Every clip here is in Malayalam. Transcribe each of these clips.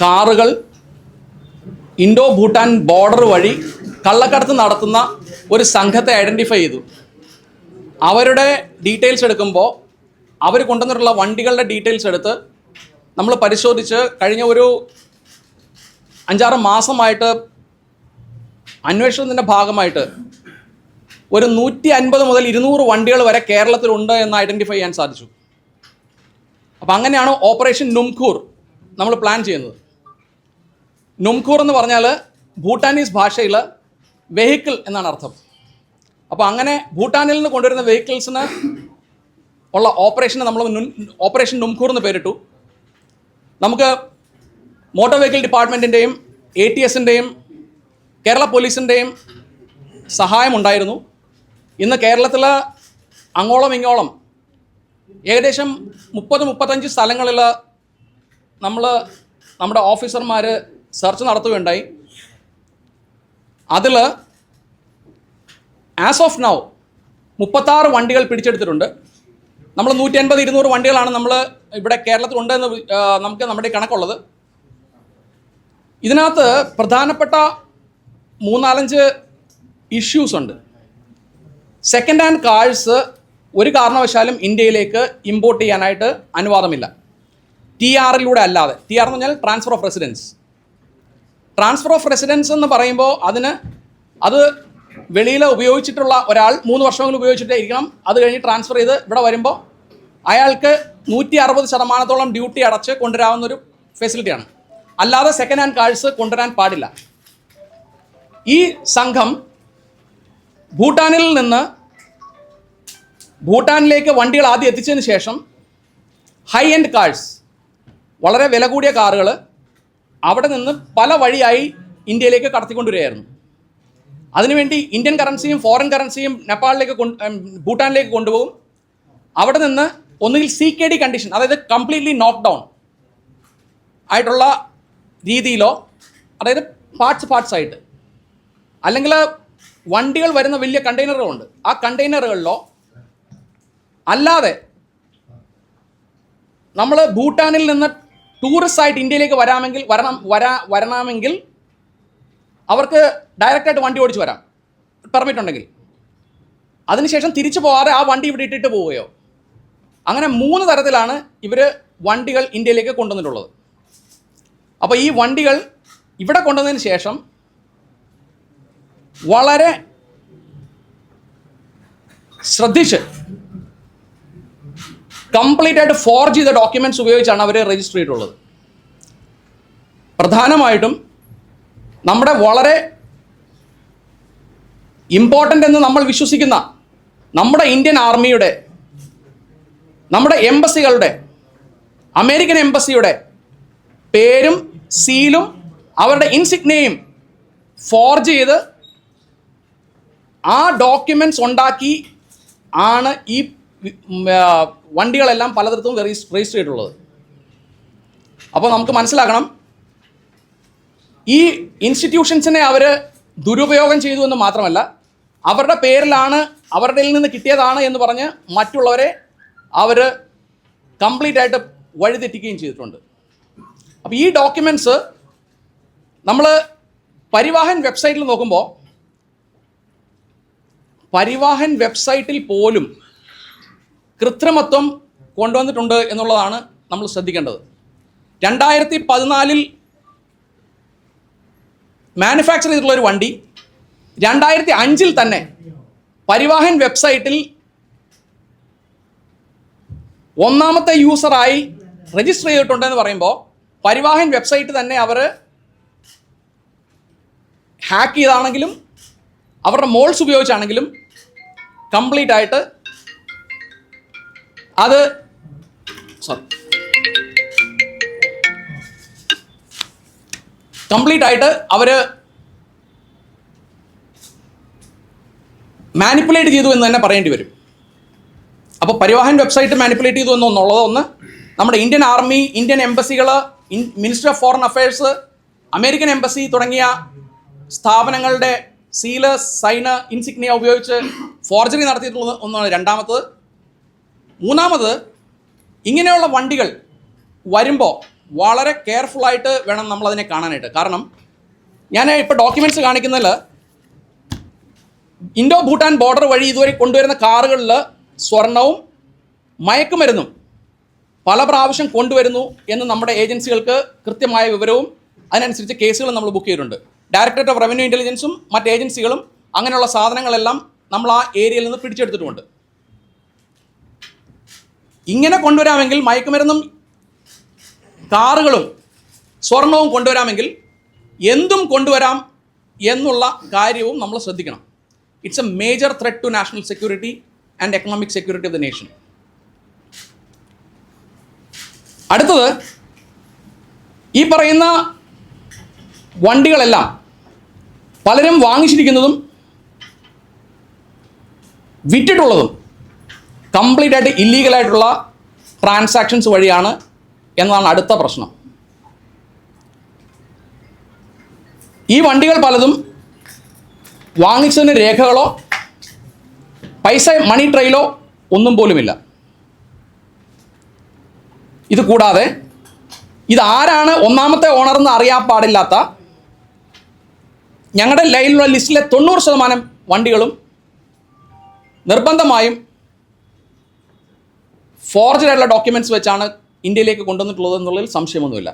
കാറുകൾ ഇൻഡോ ഭൂട്ടാൻ ബോർഡർ വഴി കള്ളക്കടത്ത് നടത്തുന്ന ഒരു സംഘത്തെ ഐഡന്റിഫൈ ചെയ്തു. അവരുടെ ഡീറ്റെയിൽസ് എടുക്കുമ്പോൾ അവർ കൊണ്ടുവന്നിട്ടുള്ള വണ്ടികളുടെ ഡീറ്റെയിൽസ് എടുത്ത് നമ്മൾ പരിശോധിച്ച് കഴിഞ്ഞ ഒരു അഞ്ചാറ് മാസമായിട്ട് അന്വേഷണത്തിന്റെ ഭാഗമായിട്ട് ഒരു നൂറ്റി അൻപത് മുതൽ ഇരുന്നൂറ് വണ്ടികൾ വരെ കേരളത്തിലുണ്ട് എന്ന് ഐഡന്റിഫൈ ചെയ്യാൻ സാധിച്ചു. അപ്പോൾ അങ്ങനെയാണ് ഓപ്പറേഷൻ നുംഖൂർ നമ്മൾ പ്ലാൻ ചെയ്യുന്നത്. നുംഖൂർ എന്ന് പറഞ്ഞാൽ ഭൂട്ടാനീസ് ഭാഷയിൽ വെഹിക്കിൾ എന്നാണ് അർത്ഥം. അപ്പോൾ അങ്ങനെ ഭൂട്ടാനിൽ നിന്ന് കൊണ്ടുവരുന്ന വെഹിക്കിൾസിന് ഉള്ള ഓപ്പറേഷന് നമ്മൾ ഓപ്പറേഷൻ നുംഖൂർ എന്ന് പേരിട്ടു. നമുക്ക് മോട്ടോർ വെഹിക്കിൾ ഡിപ്പാർട്ട്മെന്റിന്റെയും എ ടി എസിന്റെയും കേരള പോലീസിന്റെയും സഹായമുണ്ടായിരുന്നു. ഇന്ന് കേരളത്തിൽ അങ്ങോളം ഇങ്ങോളം ഏകദേശം മുപ്പത് മുപ്പത്തഞ്ച് സ്ഥലങ്ങളിൽ നമ്മൾ നമ്മുടെ ഓഫീസർമാർ സെർച്ച് നടത്തുകയുണ്ടായി. അതിൽ ആസ് ഓഫ് നൗ മുപ്പത്താറ് വണ്ടികൾ പിടിച്ചെടുത്തിട്ടുണ്ട്. നമ്മൾ നൂറ്റി അൻപത് ഇരുന്നൂറ് വണ്ടികളാണ് നമ്മൾ ഇവിടെ കേരളത്തിൽ ഉണ്ടെന്ന് നമുക്ക് നമ്മുടെ കണക്കുള്ളത്. ഇതിനകത്ത് പ്രധാനപ്പെട്ട മൂന്നാലഞ്ച് ഇഷ്യൂസ് ഉണ്ട്. സെക്കൻഡ് ഹാൻഡ് കാഴ്സ് ഒരു കാരണവശാലും ഇന്ത്യയിലേക്ക് ഇമ്പോർട്ട് ചെയ്യാനായിട്ട് അനുവാദമില്ല. ടി ആറിലൂടെ അല്ലാതെ. ടി ആർ എന്ന് പറഞ്ഞാൽ transfer of residence transfer of residence എന്ന് പറയുമ്പോൾ അതിന് അത് വെളിയിൽ ഉപയോഗിച്ചിട്ടുള്ള ഒരാൾ മൂന്ന് വർഷമെങ്കിലും ഉപയോഗിച്ചിട്ടേ ഇരിക്കണം. അത് കഴിഞ്ഞ് ട്രാൻസ്ഫർ ചെയ്ത് ഇവിടെ വരുമ്പോൾ അയാൾക്ക് നൂറ്റി അറുപത് ശതമാനത്തോളം ഡ്യൂട്ടി അടച്ച് കൊണ്ടുവരാവുന്ന ഒരു ഫെസിലിറ്റിയാണ് അല്ലാതെ സെക്കൻഡ് ഹാൻഡ് കാഴ്സ് കൊണ്ടുവരാൻ പാടില്ല. ഈ സംഘം ഭൂട്ടാനിൽ നിന്ന് ഭൂട്ടാനിലേക്ക് വണ്ടികൾ ആദ്യം എത്തിച്ചതിന് ശേഷം ഹൈ എൻഡ് കാഴ്സ് വളരെ വില കൂടിയ കാറുകൾ അവിടെ നിന്ന് പല വഴിയായി ഇന്ത്യയിലേക്ക് കടത്തിക്കൊണ്ടുവരികയായിരുന്നു. അതിനുവേണ്ടി ഇന്ത്യൻ കറൻസിയും ഫോറിൻ കറൻസിയും നേപ്പാളിലേക്ക് കൊണ്ട് ഭൂട്ടാനിലേക്ക് കൊണ്ടുപോകും. അവിടെ നിന്ന് ഒന്നുകിൽ സി കെ ഡി കണ്ടീഷൻ അതായത് കംപ്ലീറ്റ്ലി നോക്ക് ഡൗൺ ആയിട്ടുള്ള രീതിയിലോ അതായത് പാർട്സ് പാർട്സ് ആയിട്ട് അല്ലെങ്കിൽ വണ്ടികൾ വരുന്ന വലിയ കണ്ടെയ്നറുകളുണ്ട് ആ കണ്ടെയ്നറുകളിലോ അല്ലാതെ നമ്മൾ ഭൂട്ടാനിൽ നിന്ന് ടൂറിസ്റ്റ് ആയിട്ട് ഇന്ത്യയിലേക്ക് വരാമെങ്കിൽ വരണം വരാ വരണമെങ്കിൽ അവർക്ക് ഡയറക്റ്റായിട്ട് വണ്ടി ഓടിച്ച് വരാം. പെർമിറ്റ് ഉണ്ടെങ്കിൽ. അതിനുശേഷം തിരിച്ചു പോകാതെ ആ വണ്ടി ഇവിടെ ഇട്ടിട്ട് പോവുകയോ. അങ്ങനെ മൂന്ന് തരത്തിലാണ് ഇവർ വണ്ടികൾ ഇന്ത്യയിലേക്ക് കൊണ്ടുവന്നിട്ടുള്ളത്. അപ്പോൾ ഈ വണ്ടികൾ ഇവിടെ കൊണ്ടുവന്നതിന് ശേഷം വളരെ ശ്രദ്ധിച്ച് കംപ്ലീറ്റ് ആയിട്ട് ഫോർജ് ചെയ്ത ഡോക്യുമെന്റ്സ് ഉപയോഗിച്ചാണ് അവർ രജിസ്റ്റർ ചെയ്തിട്ടുള്ളത്. പ്രധാനമായിട്ടും നമ്മുടെ വളരെ ഇമ്പോർട്ടന്റ് എന്ന് നമ്മൾ വിശ്വസിക്കുന്ന നമ്മുടെ ഇന്ത്യൻ ആർമിയുടെ നമ്മുടെ എംബസികളുടെ അമേരിക്കൻ എംബസിയുടെ പേരും സീലും അവരുടെ ഇൻസിഗ്നയും ഫോർജ് ചെയ്ത് ആ ഡോക്യുമെന്റ്സ് ഉണ്ടാക്കി ആണ് ഈ വണ്ടികളെല്ലാം പലതരത്തും രജിസ്റ്റർ ചെയ്തിട്ടുള്ളത്. അപ്പോൾ നമുക്ക് മനസ്സിലാക്കണം ഈ ഇൻസ്റ്റിറ്റ്യൂഷൻസിനെ അവർ ദുരുപയോഗം ചെയ്തു എന്ന് മാത്രമല്ല അവരുടെ പേരിലാണ് അവരുടെ നിന്ന് കിട്ടിയതാണ് എന്ന് പറഞ്ഞ് മറ്റുള്ളവരെ അവർ കംപ്ലീറ്റ് ആയിട്ട് വഴിതെറ്റിക്കുകയും ചെയ്തിട്ടുണ്ട്. അപ്പോൾ ഈ ഡോക്യുമെന്റ്സ് നമ്മൾ പരിവാഹൻ വെബ്സൈറ്റിൽ നോക്കുമ്പോൾ പരിവാഹൻ വെബ്സൈറ്റിൽ പോലും കൃത്രിമത്വം കൊണ്ടുവന്നിട്ടുണ്ട് എന്നുള്ളതാണ് നമ്മൾ ശ്രദ്ധിക്കേണ്ടത്. രണ്ടായിരത്തി പതിനാലിൽ മാനുഫാക്ചർ ചെയ്തിട്ടുള്ള ഒരു വണ്ടി രണ്ടായിരത്തി അഞ്ചിൽ തന്നെ പരിവാഹൻ വെബ്സൈറ്റിൽ ഒന്നാമത്തെ യൂസറായി രജിസ്റ്റർ ചെയ്തിട്ടുണ്ടെന്ന് പറയുമ്പോൾ പരിവാഹൻ വെബ്സൈറ്റ് തന്നെ അവർ ഹാക്ക് ചെയ്താണെങ്കിലും അവരുടെ മോൾസ് ഉപയോഗിച്ചാണെങ്കിലും കംപ്ലീറ്റ് ആയിട്ട് അത് കംപ്ലീറ്റ് ആയിട്ട് അവർ മാനിപ്പുലേറ്റ് ചെയ്തു എന്ന് തന്നെ പറയേണ്ടി വരും. അപ്പോൾ പരിവാഹൻ വെബ്സൈറ്റ് മാനിപ്പുലേറ്റ് ചെയ്തു എന്നുള്ളത് ഒന്ന് നമ്മുടെ Indian army Indian എംബസികൾ minister of foreign affairs American embassy തുടങ്ങിയ സ്ഥാപനങ്ങളുടെ സീൽ സൈന ഇൻസിഗ്നിയ ഉപയോഗിച്ച് ഫോർജറി നടത്തിയിട്ടുള്ള ഒന്നാണ് രണ്ടാമത്തത്. മൂന്നാമത് ഇങ്ങനെയുള്ള വണ്ടികൾ വരുമ്പോൾ വളരെ കെയർഫുള്ളായിട്ട് വേണം നമ്മൾ അതിനെ കാണാനായിട്ട്. കാരണം ഞാൻ ഇപ്പോൾ ഡോക്യുമെന്റ്സ് കാണിക്കുന്നതിൽ ഇൻഡോ ഭൂട്ടാൻ ബോർഡർ വഴി ഇതുവരെ കൊണ്ടുവരുന്ന കാറുകളിൽ സ്വർണവും മയക്കുമരുന്നും പല പ്രാവശ്യം കൊണ്ടുവരുന്നു എന്ന് നമ്മുടെ ഏജൻസികൾക്ക് കൃത്യമായ വിവരവും അതിനനുസരിച്ച് കേസുകൾ നമ്മൾ ബുക്ക് ചെയ്തിട്ടുണ്ട്. ഡയറക്ടറേറ്റ് ഓഫ് റവന്യൂ ഇന്റലിജൻസും മറ്റ് ഏജൻസികളും അങ്ങനെയുള്ള സാധനങ്ങളെല്ലാം നമ്മൾ ആ ഏരിയയിൽ നിന്ന് പിടിച്ചെടുത്തിട്ടുമുണ്ട്. ഇങ്ങനെ കൊണ്ടുവരാമെങ്കിൽ മയക്കുമരുന്നും കാറുകളും സ്വർണവും കൊണ്ടുവരാമെങ്കിൽ എന്തും കൊണ്ടുവരാം എന്നുള്ള കാര്യവും നമ്മൾ ശ്രദ്ധിക്കണം. It's a major threat to national security and economic security of the nation അടുത്തത് ഈ പറയുന്ന വണ്ടികളെല്ലാം പലരും വാങ്ങിച്ചിരിക്കുന്നതും വിറ്റിട്ടുള്ളതും കംപ്ലീറ്റ് ആയിട്ട് ഇല്ലീഗലായിട്ടുള്ള ട്രാൻസാക്ഷൻസ് വഴിയാണ് എന്നതാണ് അടുത്ത പ്രശ്നം. ഈ വണ്ടികൾ പലതും വാങ്ങിച്ചതിന് രേഖകളോ പൈസ മണി ട്രെയിലോ ഒന്നും പോലുമില്ല. ഇത് കൂടാതെ ഇതാരാണ് ഒന്നാമത്തെ ഓണർ എന്ന് അറിയാൻ പാടില്ലാത്ത ഞങ്ങളുടെ ലൈനിലുള്ള ലിസ്റ്റിലെ തൊണ്ണൂറ് ശതമാനം വണ്ടികളും നിർബന്ധമായും ഫോർജഡ് ആയിട്ടുള്ള ഡോക്യുമെന്റ്സ് വെച്ചാണ് ഇന്ത്യയിലേക്ക് കൊണ്ടുവന്നിട്ടുള്ളത് എന്നുള്ളതിൽ സംശയമൊന്നുമില്ല.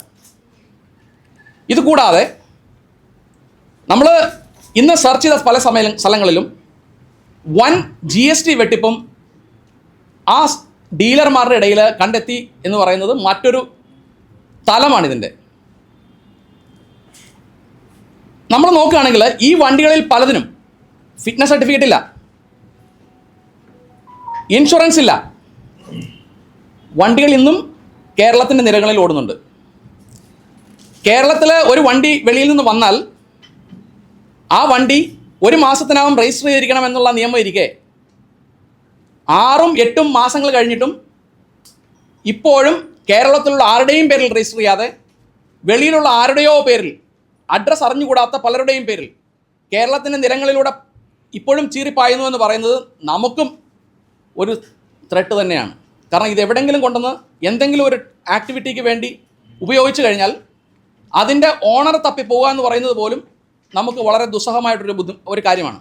ഇത് കൂടാതെ നമ്മൾ ഇന്ന് സെർച്ച് ചെയ്ത പല സമയ സ്ഥലങ്ങളിലും വൻ ജി എസ് ടി വെട്ടിപ്പും ആ ഡീലർമാരുടെ ഇടയിൽ കണ്ടെത്തി എന്ന് പറയുന്നത് മറ്റൊരു തലമാണിതിന്റെ നമ്മൾ നോക്കുകയാണെങ്കിൽ ഈ വണ്ടികളിൽ പലതിനും ഫിറ്റ്നസ് സർട്ടിഫിക്കറ്റ് ഇല്ല. ഇൻഷുറൻസ് ഇല്ല. വണ്ടികൾ ഇന്നും കേരളത്തിന്റെ നിരകളിൽ ഓടുന്നുണ്ട്. കേരളത്തിലെ ഒരു വണ്ടി വെളിയിൽ നിന്ന് വന്നാൽ ആ വണ്ടി ഒരു മാസത്തിനകം രജിസ്റ്റർ ചെയ്തിരിക്കണം എന്നുള്ള നിയമം ഇരിക്കെ. ആറും എട്ടും മാസങ്ങൾ കഴിഞ്ഞിട്ടും ഇപ്പോഴും കേരളത്തിലുള്ള ആരുടെയും പേരിൽ രജിസ്റ്റർ ചെയ്യാതെ വെളിയിലുള്ള ആരുടെയോ പേരിൽ അഡ്രസ്സ് അറിഞ്ഞുകൂടാത്ത പലരുടെയും പേരിൽ കേരളത്തിന്റെ നിരങ്ങളിലൂടെ ഇപ്പോഴും ചീറിപ്പായുന്നു എന്ന് പറയുന്നത് നമുക്കും ഒരു ത്രെട്ട് തന്നെയാണ്. കാരണം ഇത് എവിടെയെങ്കിലും കൊണ്ടുവന്ന് എന്തെങ്കിലും ഒരു ആക്ടിവിറ്റിക്ക് വേണ്ടി ഉപയോഗിച്ചു കഴിഞ്ഞാൽ അതിന്റെ ഓണർ തപ്പിപ്പോവുക എന്ന് പറയുന്നത് പോലും നമുക്ക് വളരെ ദുസ്സഹമായിട്ടൊരു ബുദ്ധി ഒരു കാര്യമാണ്.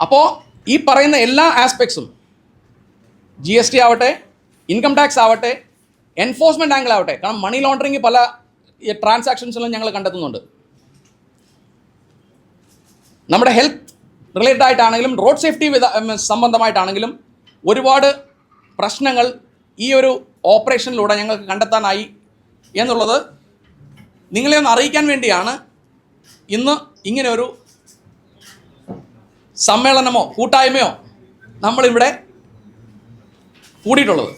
അപ്പോൾ ഈ പറയുന്ന എല്ലാ ആസ്പെക്ട്സും ജി എസ് ടി ആവട്ടെ ഇൻകം ടാക്സ് ആവട്ടെ എൻഫോഴ്സ്മെന്റ് ആംഗിൾ ആവട്ടെ കാരണം മണി ലോണ്ടറിങ് പല ട്രാൻസാക്ഷൻസിലും ഞങ്ങൾ കണ്ടെത്തുന്നുണ്ട്. നമ്മുടെ ഹെൽത്ത് റിലേറ്റഡ് ആയിട്ടാണെങ്കിലും റോഡ് സേഫ്റ്റി സംബന്ധമായിട്ടാണെങ്കിലും ഒരുപാട് പ്രശ്നങ്ങൾ ഈ ഒരു ഓപ്പറേഷനിലൂടെ ഞങ്ങൾക്ക് കണ്ടെത്താനായി എന്നുള്ളത് നിങ്ങളെ ഒന്ന് അറിയിക്കാൻ വേണ്ടിയാണ്. ഇന്ന് ഇങ്ങനെ ഒരു സമ്മേളനമോ കൂട്ടായ്മയോ നമ്മളിവിടെ കൂടിയിട്ടുള്ളത്.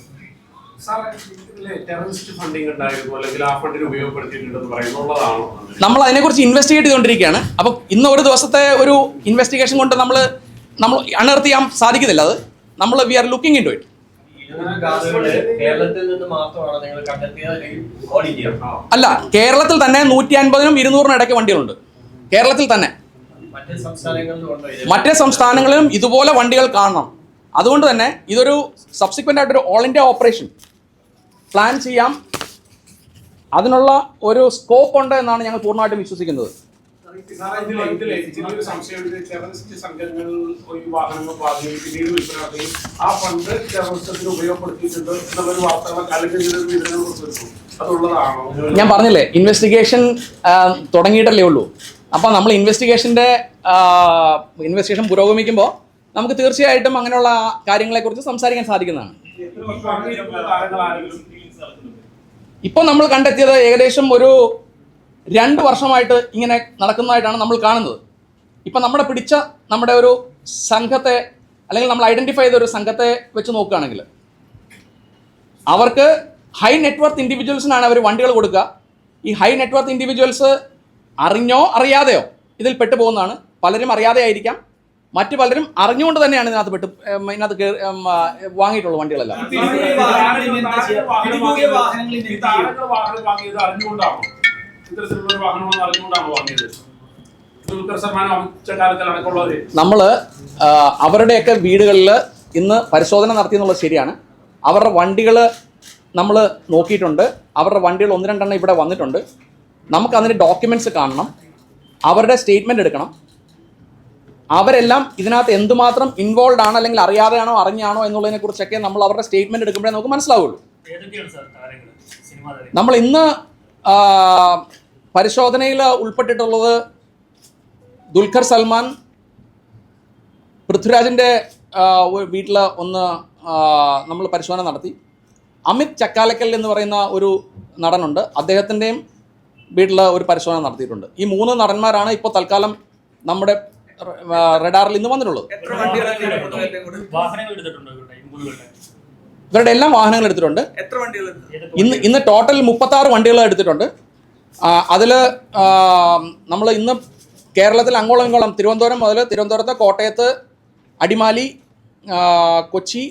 നമ്മൾ അതിനെക്കുറിച്ച് ഇൻവെസ്റ്റിഗേറ്റ് ചെയ്തുകൊണ്ടിരിക്കുകയാണ്. അപ്പോൾ ഇന്ന് ഒരു ദിവസത്തെ ഒരു ഇൻവെസ്റ്റിഗേഷൻ കൊണ്ട് നമ്മൾ നമ്മൾ അണർത്തിയാൻ സാധിക്കുന്നില്ല അത്. നമ്മൾ we are looking into it കേരളത്തിൽ നിന്ന് മാത്രമാണ് നിങ്ങൾ കണ്ടെത്തിയത് അല്ലെങ്കിൽ അല്ല കേരളത്തിൽ തന്നെ നൂറ്റി അൻപതിനും ഇരുന്നൂറിനും ഇടയ്ക്ക് വണ്ടികളുണ്ട്. കേരളത്തിൽ തന്നെ. മറ്റ് സംസ്ഥാനങ്ങളിലും ഉണ്ടോ ഇത്? മറ്റേ സംസ്ഥാനങ്ങളിലും ഇതുപോലെ വണ്ടികൾ കാണണം. അതുകൊണ്ട് തന്നെ ഇതൊരു സബ്സിക്വന്റ് ആയിട്ടൊരു ഓൾ ഇന്ത്യ ഓപ്പറേഷൻ പ്ലാൻ ചെയ്യാം. അതിനുള്ള ഒരു സ്കോപ്പ് ഉണ്ട് എന്നാണ് ഞങ്ങൾ പൂർണമായിട്ടും വിശ്വസിക്കുന്നത്. ഇതിലെ ഇതിലെ ചെറിയൊരു സംശയം ഇത് ടെററിസ്റ്റ് സംഘങ്ങൾ ഒരു വാഹനങ്ങൾ വാങ്ങുകയും പിന്നീട് വിൽപ്പന ആ ഫണ്ട് ടെററിസത്തിന് ഉപയോഗപ്പെടുത്തിയിട്ടുണ്ട് എന്നുള്ളൊരു വാർത്തകളൊക്കെ അല്ലെങ്കിൽ ഇതിലൊരു വിവരങ്ങൾ കൊടുത്തിരുന്നു അതുള്ളതാണോ? ഞാൻ പറഞ്ഞില്ലേ ഇൻവെസ്റ്റിഗേഷൻ തുടങ്ങിയിട്ടല്ലേ ഉള്ളൂ. അപ്പോൾ നമ്മൾ ഇൻവെസ്റ്റിഗേഷന്റെ ഇൻവെസ്റ്റിഗേഷൻ പുരോഗമിക്കുമ്പോൾ നമുക്ക് തീർച്ചയായിട്ടും അങ്ങനെയുള്ള കാര്യങ്ങളെക്കുറിച്ച് സംസാരിക്കാൻ സാധിക്കുന്നതാണ്. ഇപ്പോൾ നമ്മൾ കണ്ടെത്തിയത് ഏകദേശം ഒരു രണ്ട് വർഷമായിട്ട് ഇങ്ങനെ നടക്കുന്നതായിട്ടാണ് നമ്മൾ കാണുന്നത്. ഇപ്പം നമ്മുടെ പിടിച്ച നമ്മുടെ ഒരു സംഘത്തെ അല്ലെങ്കിൽ നമ്മൾ ഐഡന്റിഫൈ ചെയ്ത ഒരു സംഘത്തെ വെച്ച് നോക്കുകയാണെങ്കിൽ അവർക്ക് ഹൈ നെറ്റ്വർത്ത് ഇൻഡിവിജ്വൽസിനാണ് അവർ വണ്ടികൾ കൊടുക്കുക. ഈ ഹൈ നെറ്റ്വർത്ത് ഇൻഡിവിജ്വൽസ് അറിഞ്ഞോ അറിയാതെയോ ഇതിൽ പെട്ടുപോകുന്നതാണ്. പലരും അറിയാതെ ആയിരിക്കാം. മറ്റു പലരും അറിഞ്ഞുകൊണ്ട് തന്നെയാണ് ഇതിനകത്ത് പെട്ട് ഇതിനകത്ത് വാങ്ങിയിട്ടുള്ള വണ്ടികളെല്ലാം. ഇത്തരത്തിലുള്ള ഒരു അറിഞ്ഞുകൊണ്ടാണോ വാങ്ങിയത് നമ്മൾ അവരുടെയൊക്കെ വീടുകളിൽ ഇന്ന് പരിശോധന നടത്തി എന്നുള്ളത് ശരിയാണ്. അവരുടെ വണ്ടികൾ നമ്മൾ നോക്കിയിട്ടുണ്ട്. അവരുടെ വണ്ടികൾ ഒന്ന് രണ്ടെണ്ണം ഇവിടെ വന്നിട്ടുണ്ട്. നമുക്ക് അതിന്റെ ഡോക്യുമെന്റ്സ് കാണണം. അവരുടെ സ്റ്റേറ്റ്മെന്റ് എടുക്കണം. അവരെല്ലാം ഇതിനകത്ത് എന്തുമാത്രം ഇൻവോൾവ് ആണ് അല്ലെങ്കിൽ അറിയാതെയാണോ അറിഞ്ഞാണോ എന്നുള്ളതിനെ കുറിച്ചൊക്കെ നമ്മൾ അവരുടെ സ്റ്റേറ്റ്മെന്റ് എടുക്കുമ്പോഴേ നമുക്ക് മനസ്സിലാവുള്ളൂ. നമ്മൾ ഇന്ന് പരിശോധനയിൽ ഉൾപ്പെട്ടിട്ടുള്ളത് ദുൽഖർ സൽമാൻ പൃഥ്വിരാജിന്റെ വീട്ടിൽ ഒന്ന് നമ്മൾ പരിശോധന നടത്തി. അമിത് ചക്കാലക്കൽ എന്ന് പറയുന്ന ഒരു നടനുണ്ട്. അദ്ദേഹത്തിന്റെയും വീട്ടിൽ ഒരു പരിശോധന നടത്തിയിട്ടുണ്ട്. ഈ മൂന്ന് നടന്മാരാണ് ഇപ്പോൾ തൽക്കാലം നമ്മുടെ റഡാറിൽ ഇന്ന് വന്നിട്ടുള്ളത്. ഇവരുടെ എല്ലാം വാഹനങ്ങൾ എടുത്തിട്ടുണ്ട്. എത്ര വണ്ടികൾ ഏതൊക്കെ ഇന്ന് ഇന്ന് ടോട്ടൽ മുപ്പത്താറ് വണ്ടികൾ എടുത്തിട്ടുണ്ട്. അതിൽ നമ്മൾ ഇന്ന് കേരളത്തിൽ അങ്ങോളം ഇങ്ങോളം തിരുവനന്തപുരം മുതൽ തിരുവനന്തപുരത്ത് കോട്ടയത്ത് അടിമാലി കൊച്ചി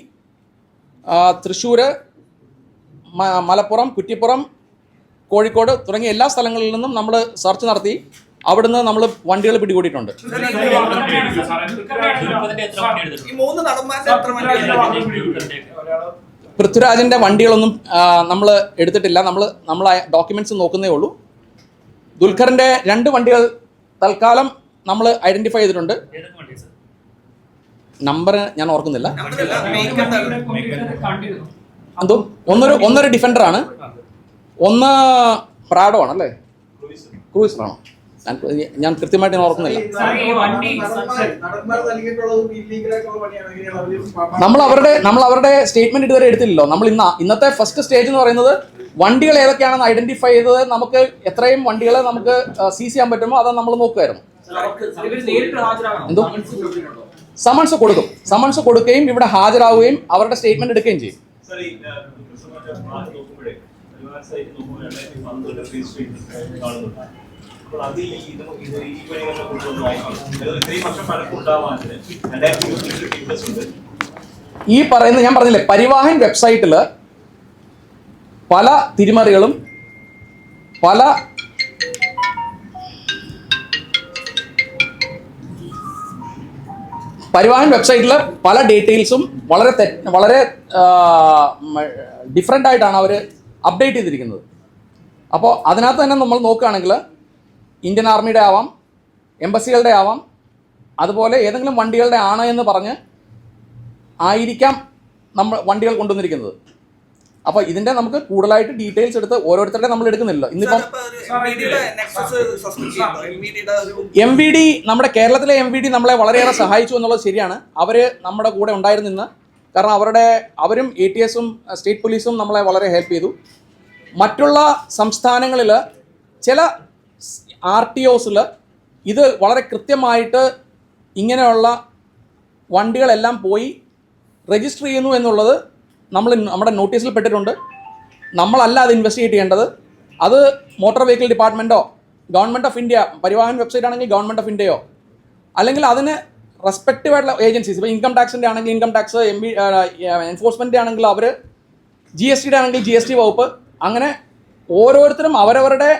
തൃശ്ശൂർ മലപ്പുറം കുറ്റിപ്പുറം കോഴിക്കോട് തുടങ്ങിയ എല്ലാ സ്ഥലങ്ങളിൽ നിന്നും നമ്മൾ സെർച്ച് നടത്തി. അവിടുന്ന് നമ്മൾ വണ്ടികൾ പിടികൂടിയിട്ടുണ്ട്. പൃഥ്വിരാജിന്റെ വണ്ടികളൊന്നും നമ്മൾ എടുത്തിട്ടില്ല. നമ്മൾ നമ്മൾ ഡോക്യുമെന്റ്സ് നോക്കുന്നേ ഉള്ളൂ. ദുൽഖറിന്റെ രണ്ട് വണ്ടികൾ തൽക്കാലം നമ്മൾ ഐഡന്റിഫൈ ചെയ്തിട്ടുണ്ട്. നമ്പർ ഞാൻ ഓർക്കുന്നില്ല. എന്തോ? ഒന്നൊരു ഒന്നൊരു ഡിഫൻഡർ ആണ്. ഒന്ന് പ്രാഡോ ആണ് അല്ലേ? ക്രൂയിസറാണോ? ഞാൻ കൃത്യമായിട്ട് ഞാൻ ഓർക്കുന്നില്ല. നമ്മൾ അവരുടെ നമ്മൾ അവരുടെ സ്റ്റേറ്റ്മെന്റ് ഇതുവരെ എടുത്തില്ലല്ലോ. നമ്മൾ ഇന്ന ഇന്നത്തെ ഫസ്റ്റ് സ്റ്റേജ് എന്ന് പറയുന്നത് വണ്ടികൾ ഏതൊക്കെയാണെന്ന് ഐഡന്റിഫൈ ചെയ്തത് നമുക്ക് എത്രയും വണ്ടികളെ നമുക്ക് സീസ് ചെയ്യാൻ പറ്റുമോ? അത് നമ്മൾ നോക്കുമായിരുന്നു എന്തോ സമൺസ് കൊടുക്കും. സമൺസ് കൊടുക്കുകയും ഇവിടെ ഹാജരാവുകയും അവരുടെ സ്റ്റേറ്റ്മെന്റ് എടുക്കുകയും ചെയ്യും. ഈ പറയുന്ന ഞാൻ പറഞ്ഞില്ലേ പരിവാഹൻ വെബ്സൈറ്റിൽ പല തിരിമറികളും പല പരിവാഹൻ വെബ്സൈറ്റിലെ പല ഡീറ്റെയിൽസും വളരെ തെറ്റ് വളരെ ഡിഫറെന്റ് ആയിട്ടാണ് അവർ അപ്ഡേറ്റ് ചെയ്തിരിക്കുന്നത്. അപ്പോൾ അതിനകത്ത് തന്നെ നമ്മൾ നോക്കുകയാണെങ്കിൽ ഇന്ത്യൻ ആർമിയുടെ ആവാം എംബസികളുടെ ആവാം അതുപോലെ ഏതെങ്കിലും വണ്ടികളുടെ ആണ് എന്ന് പറഞ്ഞ് ആയിരിക്കാം നമ്മൾ വണ്ടികൾ കൊണ്ടുവന്നിരിക്കുന്നത്. അപ്പോൾ ഇതിന്റെ നമുക്ക് കൂടുതലായിട്ട് ഡീറ്റെയിൽസ് എടുത്ത് ഓരോരുത്തരുടെ നമ്മൾ എടുക്കുന്നില്ല ഇന്നിപ്പം എം വി ഡി നമ്മുടെ കേരളത്തിലെ എം വി ഡി നമ്മളെ വളരെയേറെ സഹായിച്ചു എന്നുള്ളത് ശരിയാണ്. അവർ നമ്മുടെ കൂടെ ഉണ്ടായിരുന്നു ഇന്ന്. കാരണം അവരുടെ അവരും എ ടി എസും സ്റ്റേറ്റ് പോലീസും നമ്മളെ വളരെ ഹെൽപ്പ് ചെയ്തു. മറ്റുള്ള സംസ്ഥാനങ്ങളിൽ ചില ആർ ടി ഒസിൽ ഇത് വളരെ കൃത്യമായിട്ട് ഇങ്ങനെയുള്ള വണ്ടികളെല്ലാം പോയി രജിസ്റ്റർ ചെയ്യുന്നു എന്നുള്ളത് നമ്മൾ നമ്മുടെ നോട്ടീസിൽ പെട്ടിട്ടുണ്ട്. നമ്മളല്ല അത് ഇൻവെസ്റ്റിഗേറ്റ് ചെയ്യേണ്ടത് അത് motor vehicle ഡിപ്പാർട്ട്മെന്റോ government of India Parivahan website ആണെങ്കിൽ ഗവൺമെന്റ് ഓഫ് ഇന്ത്യയോ അല്ലെങ്കിൽ അതിന് റെസ്പെക്റ്റീവ് ആയിട്ടുള്ള ഏജൻസീസ് ഇപ്പോൾ ഇൻകം ടാക്സിന്റെ ആണെങ്കിൽ income tax M B enforcement ആണെങ്കിൽ അവർ ജി എസ് ടിയുടെ ആണെങ്കിൽ ജി എസ് ടി വകുപ്പ് അങ്ങനെ ഓരോരുത്തരും അവരവരുടെ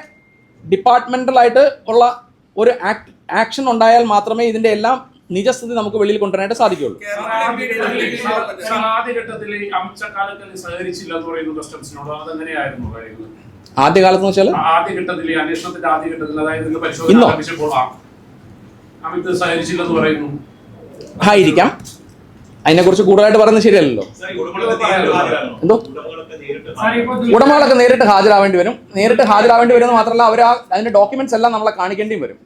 ഡിപ്പാർട്ട്മെന്റലായിട്ട് ഉള്ള ഒരു ആക്ഷൻ ഉണ്ടായാൽ മാത്രമേ ഇതിന്റെ എല്ലാം നിജസ്ഥിതി നമുക്ക് വെളിയിൽ കൊണ്ടുവരാനായിട്ട് കാര്യങ്ങൾ ആദ്യകാലത്ത് എന്ന് വെച്ചാൽ ഇന്നോ? ആയിരിക്കാം. അതിനെക്കുറിച്ച് കൂടുതലായിട്ട് പറയുന്നത് ശരിയല്ലല്ലോ. എന്തോ? ഉടമകളൊക്കെ നേരിട്ട് ഉടമകളൊക്കെ നേരിട്ട് ഹാജരാവേണ്ടി വരും. നേരിട്ട് ഹാജരാവേണ്ടി വരുന്നത് മാത്രമല്ല അവർ ആ അതിന്റെ ഡോക്യുമെന്റ്സ് എല്ലാം നമ്മളെ കാണിക്കേണ്ടിയും വരും.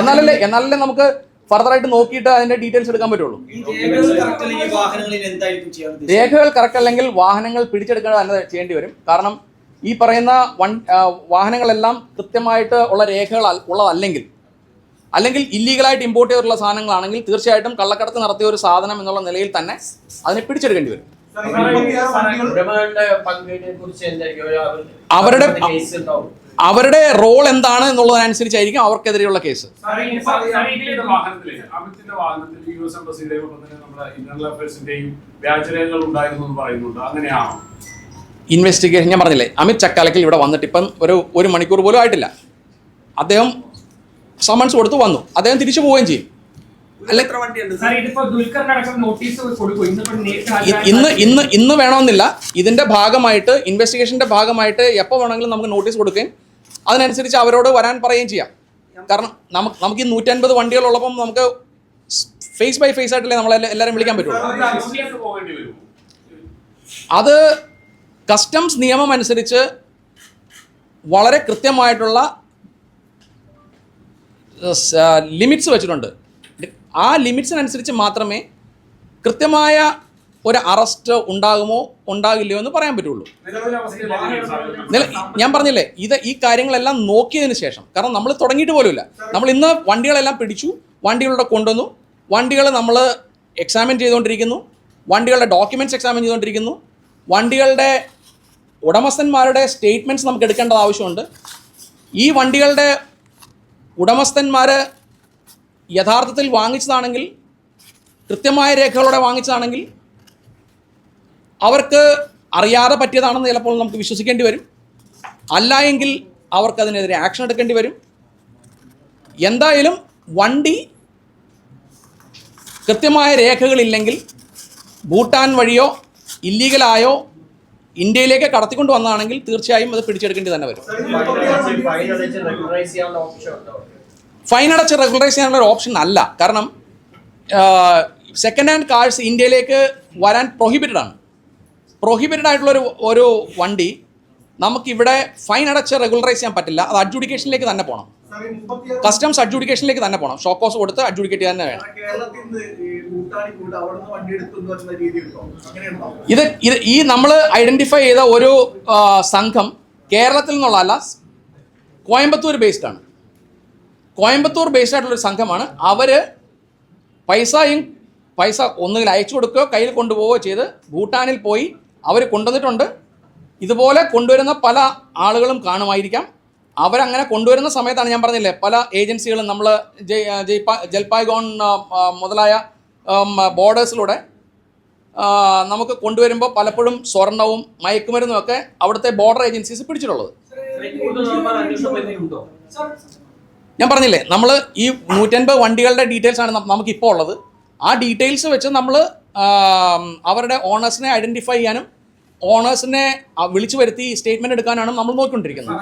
എന്നാലല്ലേ എന്നാലല്ലേ നമുക്ക് ഫർദർ ആയിട്ട് നോക്കിയിട്ട് അതിന്റെ ഡീറ്റെയിൽസ് എടുക്കാൻ പറ്റുള്ളൂ. ഈ രേഖകൾ correct അല്ലെങ്കിൽ ഈ വാഹനങ്ങളിൽ എന്തായിരിക്കും ചെയ്യാൻ രേഖകൾ കറക്റ്റ് അല്ലെങ്കിൽ വാഹനങ്ങൾ പിടിച്ചെടുക്കാൻ തന്നെ ചെയ്യേണ്ടി വരും. കാരണം ഈ പറയുന്ന വൺ വാഹനങ്ങളെല്ലാം കൃത്യമായിട്ട് ഉള്ള രേഖകൾ ഉള്ളതല്ലെങ്കിൽ അല്ലെങ്കിൽ ഇല്ലീഗലായിട്ട് ഇമ്പോർട്ട് ചെയ്തിട്ടുള്ള സാധനങ്ങളാണെങ്കിൽ തീർച്ചയായിട്ടും കള്ളക്കടത്ത് നടത്തിയ ഒരു സാധനം എന്നുള്ള നിലയിൽ തന്നെ അതിനെ പിടിച്ചെടുക്കേണ്ടി വരും. അവരുടെ അവരുടെ റോൾ എന്താണ് എന്നുള്ളതിനനുസരിച്ചായിരിക്കും അവർക്കെതിരെയുള്ള കേസ്. അമിത്തിന്റെ വാഹനത്തിൽ. അമിത്തിന്റെ വാഹനത്തിൽ യു എസ് തന്നെ നമ്മുടെ ഇന്റർണൽ അഫയേഴ്സിന്റെയും വ്യാജരേഖകൾ ഉണ്ടായിരുന്നു എന്ന് പറയുന്നുണ്ട്. അങ്ങനെയാണോ? ഇൻവെസ്റ്റിഗേഷൻ ഞാൻ പറഞ്ഞില്ലേ അമിത് ചക്കാലക്കൽ ഇവിടെ വന്നിട്ട് ഇപ്പം ഒരു ഒരു മണിക്കൂർ പോലും ആയിട്ടില്ല. അദ്ദേഹം സമൺസ് കൊടുത്ത് വന്നു. അദ്ദേഹം തിരിച്ചു പോവുകയും ചെയ്യും. അല്ല ഇന്ന് ഇന്ന് ഇന്ന് വേണമെന്നില്ല. ഇതിന്റെ ഭാഗമായിട്ട് ഇൻവെസ്റ്റിഗേഷന്റെ ഭാഗമായിട്ട് എപ്പോ വേണമെങ്കിലും നമുക്ക് നോട്ടീസ് കൊടുക്കുകയും അതിനനുസരിച്ച് അവരോട് വരാൻ പറയുകയും ചെയ്യാം. കാരണം നമുക്ക് നമുക്ക് ഈ നൂറ്റൻപത് വണ്ടികളുള്ളപ്പം നമുക്ക് ഫേസ് ബൈ ഫേസ് ആയിട്ടല്ലേ നമ്മളെ എല്ലാവരും വിളിക്കാൻ പറ്റുള്ളൂ. അത് കസ്റ്റംസ് നിയമം അനുസരിച്ച് വളരെ കൃത്യമായിട്ടുള്ള ലിമിറ്റ്സ് വെച്ചിട്ടുണ്ട്. ആ ലിമിറ്റ്സിനനുസരിച്ച് മാത്രമേ കൃത്യമായ ഒരു അറസ്റ്റ് ഉണ്ടാകുമോ ഉണ്ടാകില്ലയോ എന്ന് പറയാൻ പറ്റുള്ളൂ. ഞാൻ പറഞ്ഞില്ലേ ഇത് ഈ കാര്യങ്ങളെല്ലാം നോക്കിയതിന് ശേഷം കാരണം നമ്മൾ തുടങ്ങിയിട്ട് പോലുമില്ല. നമ്മൾ ഇന്ന് വണ്ടികളെല്ലാം പിടിച്ചു വണ്ടികളുടെ കൊണ്ടുവന്നു വണ്ടികൾ നമ്മൾ എക്സാമിൻ ചെയ്തുകൊണ്ടിരിക്കുന്നു വണ്ടികളുടെ ഡോക്യുമെന്റ്സ് എക്സാമിൻ ചെയ്തുകൊണ്ടിരിക്കുന്നു വണ്ടികളുടെ ഉടമസ്ഥന്മാരുടെ സ്റ്റേറ്റ്മെന്റ്സ് നമുക്ക് എടുക്കേണ്ടത് ആവശ്യമുണ്ട്. ഈ വണ്ടികളുടെ ഉടമസ്ഥന്മാർ യഥാർത്ഥത്തിൽ വാങ്ങിച്ചതാണെങ്കിൽ കൃത്യമായ രേഖകളോടെ വാങ്ങിച്ചതാണെങ്കിൽ അവർക്ക് അറിയാതെ പറ്റിയതാണെന്ന് ചിലപ്പോൾ നമുക്ക് വിശ്വസിക്കേണ്ടി വരും. അല്ല എങ്കിൽ അവർക്കതിനെതിരെ ആക്ഷൻ എടുക്കേണ്ടി വരും. എന്തായാലും വണ്ടി കൃത്യമായ രേഖകളില്ലെങ്കിൽ ഭൂട്ടാൻ വഴിയോ ഇല്ലീഗലായോ ഇന്ത്യയിലേക്ക് കടത്തിക്കൊണ്ട് വന്നതാണെങ്കിൽ തീർച്ചയായും അത് പിടിച്ചെടുക്കേണ്ടി തന്നെ വരും. ഫൈൻ അടച്ച് റെഗുലറൈസ് ചെയ്യാനുള്ള ഓപ്ഷൻ ഉണ്ടോ? ഫൈൻ അടച്ച് റെഗുലറൈസ് ചെയ്യാനുള്ള ഒരു ഓപ്ഷൻ അല്ല. കാരണം സെക്കൻഡ് ഹാൻഡ് കാഴ്സ് ഇന്ത്യയിലേക്ക് വരാൻ പ്രൊഹിബിറ്റഡ് ആണ്. പ്രൊഹിബിറ്റഡ് ആയിട്ടുള്ള ഒരു ഒരു വണ്ടി നമുക്കിവിടെ ഫൈൻ അടച്ച് റെഗുലറൈസ് ചെയ്യാൻ പറ്റില്ല. അത് അഡ്ജുഡിക്കേഷനിലേക്ക് തന്നെ പോകണം കസ്റ്റംസ് അഡ്ജുഡിക്കേഷനിലേക്ക് തന്നെ പോകണം ഷോക്കോസ് കൊടുത്ത് അഡ്ജുഡിക്കേറ്റ് തന്നെ വേണം. ഇത് ഇത് ഈ നമ്മൾ ഐഡന്റിഫൈ ചെയ്ത ഒരു സംഘം കേരളത്തിൽ നിന്നുള്ളതല്ല കോയമ്പത്തൂർ ബേസ്ഡ് ആണ്. കോയമ്പത്തൂർ ബേസ്ഡ് ആയിട്ടുള്ള ഒരു സംഘമാണ്. അവർ പൈസയും പൈസ ഒന്നുകിൽ അയച്ചു കൊടുക്കുകയോ കയ്യിൽ കൊണ്ടുപോവുകയോ ചെയ്ത് ഭൂട്ടാനിൽ പോയി അവർ കൊണ്ടുവന്നിട്ടുണ്ട്. ഇതുപോലെ കൊണ്ടുവരുന്ന പല ആളുകളും കാണുമായിരിക്കാം. അവരങ്ങനെ കൊണ്ടുവരുന്ന സമയത്താണ് ഞാൻ പറഞ്ഞില്ലേ പല ഏജൻസികളും നമ്മൾ ജൽപായ്ഗോൺ മുതലായ ബോർഡേഴ്സിലൂടെ നമുക്ക് കൊണ്ടുവരുമ്പോൾ പലപ്പോഴും സ്വർണവും മയക്കുമരുന്നും ഒക്കെ അവിടുത്തെ ബോർഡർ ഏജൻസീസ് പിടിച്ചിട്ടുള്ളത്. ഞാൻ പറഞ്ഞില്ലേ നമ്മൾ ഈ നൂറ്റൻപത് വണ്ടികളുടെ ഡീറ്റെയിൽസ് ആണ് നമുക്ക് ഇപ്പോൾ ഉള്ളത്. ആ ഡീറ്റെയിൽസ് വെച്ച് നമ്മൾ അവരുടെ ഓണേഴ്സിനെ ഐഡന്റിഫൈ ചെയ്യാനും ഓണേഴ്സിനെ വിളിച്ചു വരുത്തി സ്റ്റേറ്റ്മെന്റ് എടുക്കാനാണ് നമ്മൾ നോക്കിക്കൊണ്ടിരിക്കുന്നത്.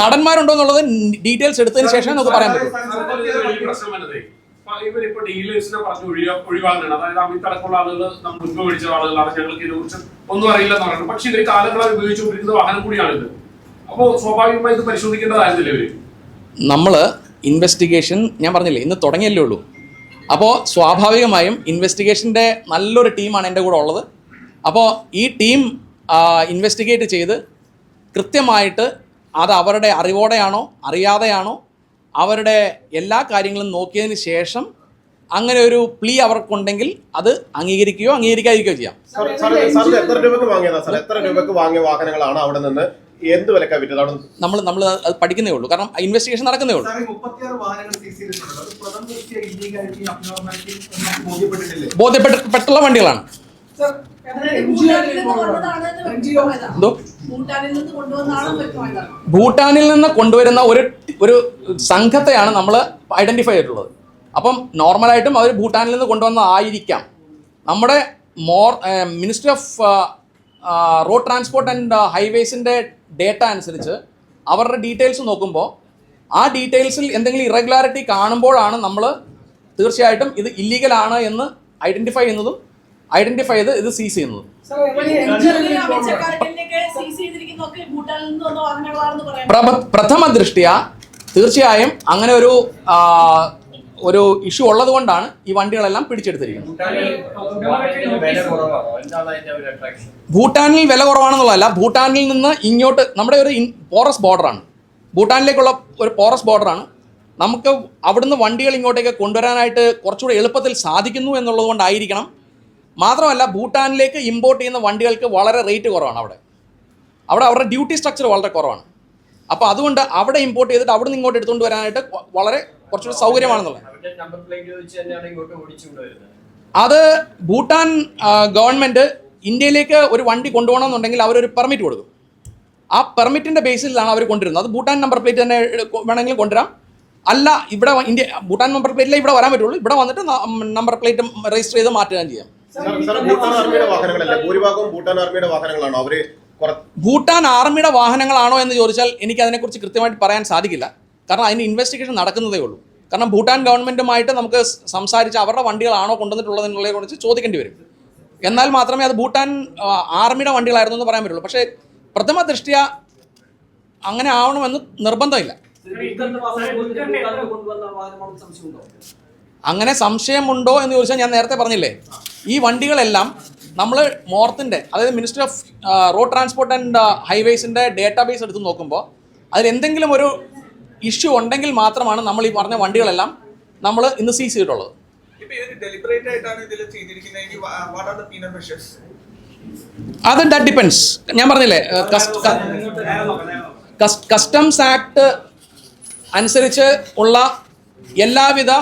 നടന്മാരുണ്ടോ എന്നുള്ളത് ഡീറ്റെയിൽസ് എടുത്തതിന് ശേഷം നമുക്ക് പറയാൻ പറ്റും. നമ്മൾ ഇവരിപ്പോ ഡീലേഴ്സിനെ പറഞ്ഞു അതായത് ആളുകൾ നമ്മൾ മുൻപ് മേടിച്ച ആളുകളാണ് ഞങ്ങൾക്ക് ഇതിനെ കുറിച്ച് ഒന്നും അറിയില്ലെന്ന് പറയുന്നത് പക്ഷെ ഇവർ കാലങ്ങളായി ഉപയോഗിച്ചുകൊണ്ടിരിക്കുന്ന വാഹനം കൂടിയാണിത്. അപ്പോൾ സ്വാഭാവികമായി ഇത് പരിശോധിക്കേണ്ടതായിരുന്നില്ല ഇവർ? നമ്മൾ ഇൻവെസ്റ്റിഗേഷൻ ഞാൻ പറഞ്ഞില്ലേ ഇന്ന് തുടങ്ങിയല്ലേ ഉള്ളൂ. അപ്പോൾ സ്വാഭാവികമായും ഇൻവെസ്റ്റിഗേഷന്റെ നല്ലൊരു ടീമാണ് എന്റെ കൂടെ ഉള്ളത്. അപ്പോൾ ഈ ടീം ഇൻവെസ്റ്റിഗേറ്റ് ചെയ്ത് കൃത്യമായിട്ട് അത് അവരുടെ അറിവോടെയാണോ അറിയാതെയാണോ അവരുടെ എല്ലാ കാര്യങ്ങളും നോക്കിയതിന് ശേഷം അങ്ങനെ ഒരു പ്ലീ അവർക്കുണ്ടെങ്കിൽ അത് അംഗീകരിക്കുകയോ അംഗീകരിക്കാതിരിക്കുകയോ ചെയ്യാം. എത്ര രൂപക്ക് എത്ര വാങ്ങിയ വാഹനങ്ങളാണ് അവിടെ നിന്ന് എന്ത് വിലക്കാ വിറ്റത് അവിടെ നമ്മൾ നമ്മൾ അത് പഠിക്കുന്നേ ഉള്ളൂ. കാരണം ഇൻവെസ്റ്റിഗേഷൻ നടക്കുന്നേ ഉള്ളൂ. ബോധ്യപ്പെട്ടുള്ള ബോധ്യപ്പെട്ടിട്ടുള്ള വണ്ടികളാണ്. എന്തോ? ഭൂട്ടാനിൽ നിന്ന് കൊണ്ടുവരുന്ന ഒരു ഒരു സംഘത്തെയാണ് നമ്മൾ ഐഡന്റിഫൈ ചെയ്തിട്ടുള്ളത്. അപ്പം നോർമലായിട്ടും അവർ ഭൂട്ടാനിൽ നിന്ന് കൊണ്ടുവന്നതായിരിക്കാം. നമ്മുടെ more ministry of road transport and ഹൈവേസിന്റെ data അനുസരിച്ച് അവരുടെ ഡീറ്റെയിൽസ് നോക്കുമ്പോൾ ആ ഡീറ്റെയിൽസിൽ എന്തെങ്കിലും ഇറഗുലാരിറ്റി കാണുമ്പോഴാണ് നമ്മൾ തീർച്ചയായിട്ടും ഇത് ഇല്ലീഗലാണ് എന്ന് ഐഡന്റിഫൈ ചെയ്യുന്നതും ഐഡന്റിഫൈ ചെയ്ത് ഇത് സീസ് ചെയ്യുന്നതും. പ്രഥമ ദൃഷ്ടിയ തീർച്ചയായും അങ്ങനെ ഒരു ഒരു ഇഷ്യൂ ഉള്ളത് കൊണ്ടാണ് ഈ വണ്ടികളെല്ലാം പിടിച്ചെടുത്തിരിക്കുന്നത്. ഭൂട്ടാനിൽ വില കുറവാണെന്നുള്ളതല്ല ഭൂട്ടാനിൽ നിന്ന് ഇങ്ങോട്ട് നമ്മുടെ ഒരു പോറസ് ബോർഡറാണ്. ഭൂട്ടാനിലേക്കുള്ള ഒരു പോറസ് ബോർഡറാണ്. നമുക്ക് അവിടുന്ന് വണ്ടികൾ ഇങ്ങോട്ടേക്ക് കൊണ്ടുവരാനായിട്ട് കുറച്ചുകൂടി എളുപ്പത്തിൽ സാധിക്കുന്നു എന്നുള്ളത് കൊണ്ടായിരിക്കണം മാത്രമല്ല ഭൂട്ടാനിലേക്ക് ഇമ്പോർട്ട് ചെയ്യുന്ന വണ്ടികൾക്ക് വളരെ റേറ്റ് കുറവാണ് അവിടെ. അവിടെ അവരുടെ ഡ്യൂട്ടി സ്ട്രക്ചർ വളരെ കുറവാണ്. അപ്പോൾ അതുകൊണ്ട് അവിടെ ഇമ്പോർട്ട് ചെയ്തിട്ട് അവിടെ നിന്ന് ഇങ്ങോട്ട് എടുത്തുകൊണ്ട് വരാനായിട്ട് വളരെ കുറച്ചുകൂടി സൗകര്യമാണെന്നുള്ളത്. അത് ഭൂട്ടാൻ ഗവൺമെന്റ് ഇന്ത്യയിലേക്ക് ഒരു വണ്ടി കൊണ്ടുപോകണമെന്നുണ്ടെങ്കിൽ അവരൊരു പെർമിറ്റ് കൊടുക്കും. ആ പെർമിറ്റിന്റെ ബേസിലാണ് അവർ കൊണ്ടുവരുന്നത്. അത് ഭൂട്ടാൻ നമ്പർ പ്ലേറ്റ് തന്നെ വേണമെങ്കിലും കൊണ്ടുവരാം. അല്ല ഇവിടെ ഇന്ത്യ ഭൂട്ടാൻ നമ്പർ പ്ലേറ്റിലേ ഇവിടെ വരാൻ പറ്റുള്ളൂ. ഇവിടെ വന്നിട്ട് നമ്പർ പ്ലേറ്റ് രജിസ്റ്റർ ചെയ്ത് മാറ്റുകയും ചെയ്യാം. ഭൂട്ടാൻ ആർമിയുടെ വാഹനങ്ങളാണോ? എന്ന് ചോദിച്ചാൽ എനിക്ക് അതിനെക്കുറിച്ച് കൃത്യമായിട്ട് പറയാൻ സാധിക്കില്ല. കാരണം അതിന് ഇൻവെസ്റ്റിഗേഷൻ നടക്കുന്നതേ ഉള്ളൂ. കാരണം ഭൂട്ടാൻ ഗവൺമെന്റുമായിട്ട് നമുക്ക് സംസാരിച്ച് അവരുടെ വണ്ടികളാണോ കൊണ്ടുവന്നിട്ടുള്ളതിനുള്ളതിനെ കുറിച്ച് ചോദിക്കേണ്ടി വരും. എന്നാൽ മാത്രമേ അത് ഭൂട്ടാൻ ആർമിയുടെ വണ്ടികളായിരുന്നു എന്ന് പറയാൻ പറ്റുള്ളൂ. പക്ഷേ പ്രഥമ ദൃഷ്ടിയ അങ്ങനെ ആവണമെന്ന് നിർബന്ധമില്ല. അങ്ങനെ സംശയമുണ്ടോ എന്ന് ചോദിച്ചാൽ ഞാൻ നേരത്തെ പറഞ്ഞില്ലേ? ഈ വണ്ടികളെല്ലാം നമ്മൾ മോർത്തിന്റെ അതായത് minister of road transport and ഹൈവേസിന്റെ database എടുത്ത് നോക്കുമ്പോൾ അതിൽ എന്തെങ്കിലും ഒരു ഇഷ്യൂ ഉണ്ടെങ്കിൽ മാത്രമാണ് നമ്മൾ ഈ പറഞ്ഞ വണ്ടികളെല്ലാം നമ്മൾ ഇന്ന് സീസ് ചെയ്തിട്ടുള്ളത്. അത് ദാറ്റ് ഡിപ്പെൻസ് ഞാൻ പറഞ്ഞില്ലേ കസ്റ്റംസ് ആക്ട് അനുസരിച്ച് ഉള്ള എല്ലാവിധ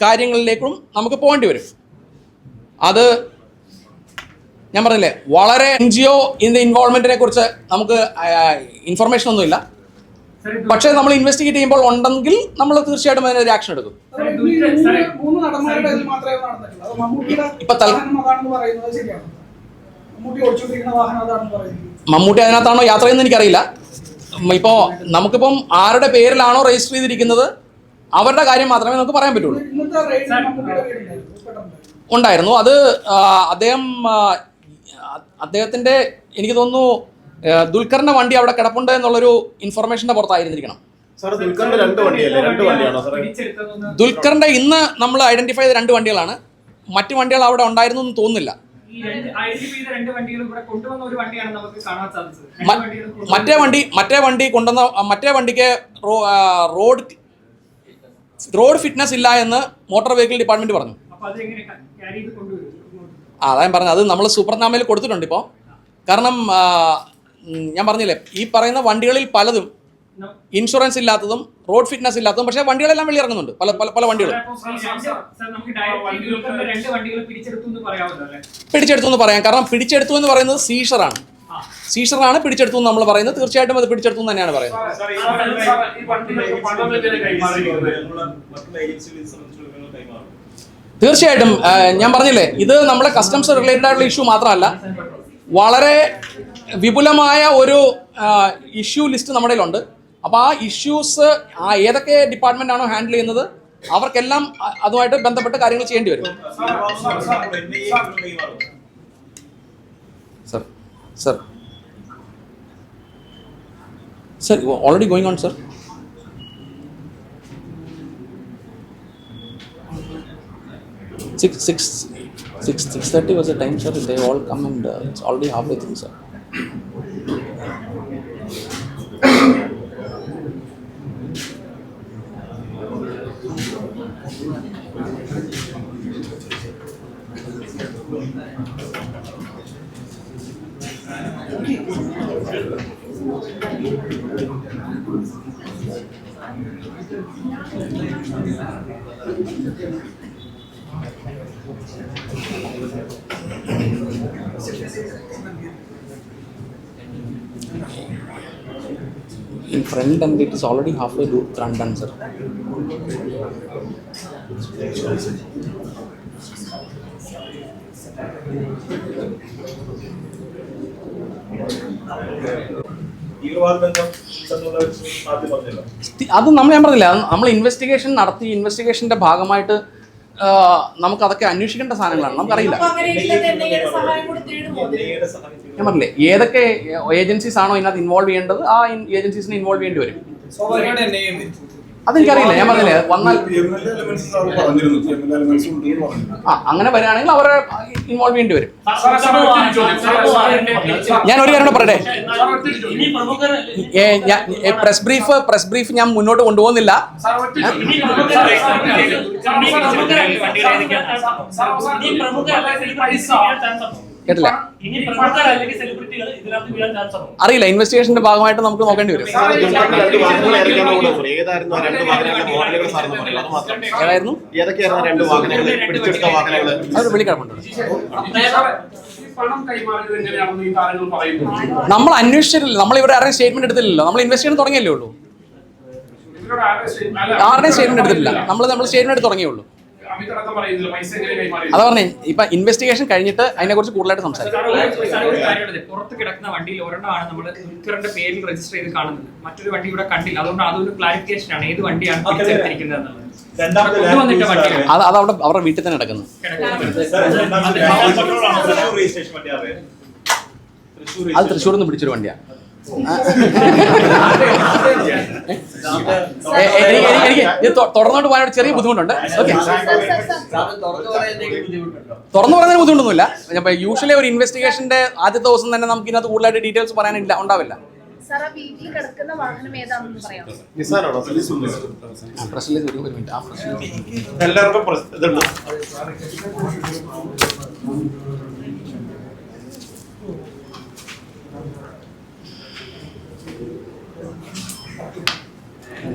കാര്യങ്ങളിലേക്കും നമുക്ക് പോകേണ്ടി വരും. അത് ഞാൻ പറഞ്ഞില്ലേ വളരെ എൻ ജി ഒ ദ ഇൻവോൾവ്മെന്റിനെ കുറിച്ച് നമുക്ക് ഇൻഫർമേഷൻ ഒന്നുമില്ല. പക്ഷേ നമ്മൾ ഇൻവെസ്റ്റിഗേറ്റ് ചെയ്യുമ്പോൾ ഉണ്ടെങ്കിൽ നമ്മൾ തീർച്ചയായിട്ടും അതിനൊരു ആക്ഷൻ എടുക്കും. ഇപ്പൊ മമ്മൂട്ടി അതിനകത്താണോ യാത്ര ചെയ്യുന്നത് എനിക്കറിയില്ല. ഇപ്പോൾ നമുക്കിപ്പം ആരുടെ പേരിലാണോ രജിസ്റ്റർ ചെയ്തിരിക്കുന്നത്? അവരുടെ കാര്യം മാത്രമേ നമുക്ക് പറയാൻ പറ്റുള്ളൂ. ഉണ്ടായിരുന്നു. അത് അദ്ദേഹം അദ്ദേഹത്തിന്റെ അദ്ദേഹത്തിന്റെ എനിക്ക് തോന്നുന്നു ആ, ദുൽഖറിന്റെ വണ്ടി അവിടെ കിടപ്പുണ്ട് എന്നുള്ളൊരു ഇൻഫർമേഷന്റെ പുറത്തായിരുന്നിരിക്കണം. സാർ ദുൽഖറിന്റെ ഇന്ന് നമ്മൾ ഐഡന്റിഫൈ ചെയ്ത രണ്ട് വണ്ടികളാണ്. മറ്റു വണ്ടികൾ അവിടെ ഉണ്ടായിരുന്നു എന്ന് തോന്നുന്നില്ല. മറ്റേ വണ്ടി മറ്റേ വണ്ടി കൊണ്ടുവന്ന മറ്റേ വണ്ടിക്ക് റോഡ് റോഡ് ഫിറ്റ്നസ് ഇല്ല എന്ന് മോട്ടോർ വെഹിക്കിൾ ഡിപ്പാർട്ട്മെന്റ് പറഞ്ഞു. അത് എങ്ങനെ ക്യാരി ചെയ്ത് കൊണ്ടുവരും? ആ അതാ ഞാൻ പറഞ്ഞത്. അത് നമ്മൾ സൂപ്പർനാമയിൽ കൊടുത്തിട്ടുണ്ട് ഇപ്പോൾ കാരണം ഞാൻ പറഞ്ഞില്ലേ ഈ പറയുന്ന വണ്ടികളിൽ പലതും ഇൻഷുറൻസ് ഇല്ലാത്തതും റോഡ് ഫിറ്റ്നസ് ഇല്ലാത്തതും പക്ഷേ വണ്ടികളെല്ലാം വെളി ഇറങ്ങുന്നുണ്ട് പല പല പല വണ്ടികളും. പിടിച്ചെടുത്തു എന്ന് പറയാമല്ലോ പിടിച്ചെടുത്തു എന്ന് പറയാം. കാരണം പിടിച്ചെടുത്തു എന്ന് പറയുന്നത് സീഷറാണ്. സീഷറാണ് പിടിച്ചെടുത്തു എന്ന് നമ്മൾ പറയുന്നത്. തീർച്ചയായിട്ടും അത് പിടിച്ചെടുത്തു എന്ന് തന്നെയാണ് പറയുന്നത്. തീർച്ചയായിട്ടും ഞാൻ പറഞ്ഞില്ലേ ഇത് നമ്മുടെ കസ്റ്റംസ് റിലേറ്റഡ് ആയിട്ടുള്ള ഇഷ്യൂ മാത്രമല്ല വളരെ വിപുലമായ ഒരു ഇഷ്യൂ ലിസ്റ്റ് നമ്മുടെ കയ്യിലുണ്ട്. അപ്പോൾ ആ ഇഷ്യൂസ് ആ ഏതൊക്കെ ഡിപ്പാർട്ട്മെന്റ് ആണോ ഹാൻഡിൽ ചെയ്യുന്നത് അവർക്കെല്ലാം അതുമായിട്ട് ബന്ധപ്പെട്ട് കാര്യങ്ങൾ ചെയ്യേണ്ടി വരും. Sir sir. Sir already going on sir six six six six thirty was the time, sir. They all come and uh, it's already halfway through, sir. In front and it is already halfway do- run done, sir. അത് നമ്മൾ ഞാൻ പറഞ്ഞില്ല നമ്മൾ ഇൻവെസ്റ്റിഗേഷൻ നടത്തി ഇൻവെസ്റ്റിഗേഷന്റെ ഭാഗമായിട്ട് നമുക്ക് അതൊക്കെ അന്വേഷിക്കേണ്ട സാധനങ്ങളാണ്. നമുക്കറിയില്ല. ഞാൻ പറഞ്ഞില്ലേ ഏതൊക്കെ ഏജൻസീസ് ആണോ ഇതിനകത്ത് ഇൻവോൾവ് ചെയ്യേണ്ടത് ആ ഏജൻസീസിനെ ഇൻവോൾവ് ചെയ്യേണ്ടി വരും. അതെനിക്കറിയില്ല ഞാൻ പറഞ്ഞില്ലേ വന്നാൽ ആ അങ്ങനെ വരികയാണെങ്കിൽ അവരെ ഇൻവോൾവ് ചെയ്യേണ്ടി വരും ഞാൻ ഒരു കാര്യം പറയട്ടെ പ്രസ് ബ്രീഫ് പ്രസ് ബ്രീഫ് ഞാൻ മുന്നോട്ട് കൊണ്ടുപോകുന്നില്ല പ്രമുഖ കേട്ടില്ല. അറിയില്ല ഇൻവെസ്റ്റിഗേഷന്റെ ഭാഗമായിട്ട് നമുക്ക് നോക്കേണ്ടി വരും. ഏതായിരുന്നു അത് വെളിക്കിടപ്പുണ്ട് സാർ, ഈ പണം കൈമാറിയത് എങ്ങനെയാണെന്ന് ഈ താരങ്ങൾ പറയുന്നു. നമ്മൾ അന്വേഷിച്ചിട്ടില്ല. നമ്മൾ ഇവിടെ ആരെയും സ്റ്റേറ്റ്മെന്റ് എടുത്തില്ലല്ലോ. നമ്മൾ ഇൻവെസ്റ്റിഗേഷൻ തുടങ്ങിയല്ലേ ഉള്ളൂ. ആരുടെ ആരുടെയും സ്റ്റേറ്റ്മെന്റ് എടുത്തിട്ടില്ല. നമ്മൾ നമ്മൾ സ്റ്റേറ്റ്മെന്റ് എടുത്ത് തുടങ്ങിയുള്ളൂ അതാ പറഞ്ഞേ ഇപ്പൊ ഇൻവെസ്റ്റിഗേഷൻ കഴിഞ്ഞിട്ട് അതിനെ കുറിച്ച് കൂടുതലായിട്ട് സംസാരിക്കും. പുറത്ത് കിടക്കുന്ന വണ്ടിയിൽ ഒരെണ്ണമാണ് നമ്മൾ ദുൽഖറിന്റെ പേരിൽ രജിസ്റ്റർ ചെയ്ത് കാണുന്നത്. മറ്റൊരു വണ്ടി ഇവിടെ കണ്ടില്ല. അതുകൊണ്ട് അതൊരു ക്ലാരിഫിക്കേഷൻ ആണ്. ഏത് വണ്ടിയാണ് പിടിച്ചെടുത്തിരിക്കുന്നത് എന്നുള്ളത്. അത് അത് അവിടെ അവരുടെ വീട്ടിൽ തന്നെ നടക്കുന്നു അത് തൃശ്ശൂർ നിന്ന് പിടിച്ചൊരു വണ്ടിയാണ് എനിക്ക് എനിക്ക് ഇത് തൊ- തുറന്നോട്ട് ഒരു ചെറിയ ബുദ്ധിമുട്ടുണ്ട്. ഓക്കെ. തുറന്നു പറയുന്നതിന് ബുദ്ധിമുട്ടൊന്നുമില്ല. യൂഷ്വലി ഒരു ഇൻവെസ്റ്റിഗേഷന്റെ ആദ്യത്തെ ദിവസം തന്നെ നമുക്ക് ഇതിനകത്ത് കൂടുതലായിട്ട് ഡീറ്റെയിൽസ് പറയാനില്ല ഉണ്ടാവില്ല. സാർ ആ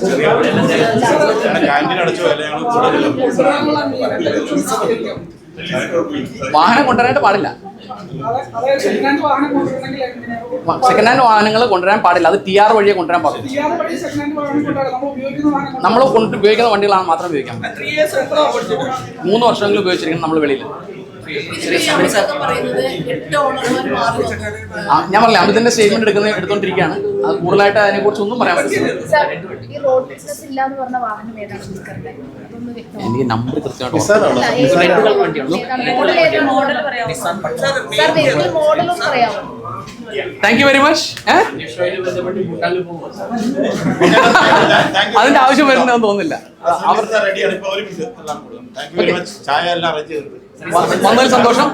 ചെറിയ ക്യാന്റീൻ അടച്ചു അല്ലെ ഞങ്ങൾ വാഹനം കൊണ്ടുവരാനായിട്ട് പാടില്ല സെക്കൻഡ് ഹാൻഡ് വാഹനങ്ങൾ കൊണ്ടുവരാൻ പാടില്ല അത് ടി ആർ വഴിയെ കൊണ്ടുവരാൻ പാടില്ല നമ്മൾ ഉപയോഗിക്കുന്ന വാഹനം നമ്മൾ കൊണ്ട് ഉപയോഗിക്കുന്ന വണ്ടികളാണ് മാത്രം ഉപയോഗിക്കാൻ പഠിച്ചിട്ടുണ്ട് മൂന്ന് വർഷമെങ്കിലും ഉപയോഗിച്ചിരിക്കണം നമ്മൾ വെളിയിൽ ഞാൻ പറഞ്ഞില്ല അമിതന്റെ സ്റ്റേറ്റ്മെന്റ് എടുക്കുന്ന എടുത്തോണ്ടിരിക്കുകയാണ് അത് കൂടുതലായിട്ട് അതിനെ കുറിച്ച് ഒന്നും പറയാൻ പറ്റില്ല എനിക്ക് നമ്പർ കൃത്യമായിട്ട് താങ്ക് യു വെരി മച്ച് അതിന്റെ ആവശ്യം വരുന്നതെന്ന് തോന്നുന്നില്ല അവർ റെഡിയാണ് ഇപ്പൊ ഒരു മിനിറ്റ് എല്ലാം കൊടുക്കും താങ്ക് യു വെരി മച്ച് ചായ എല്ലാം അറേഞ്ച് ചെയ്തിട്ടുണ്ട് വന്നതിൽ സന്തോഷം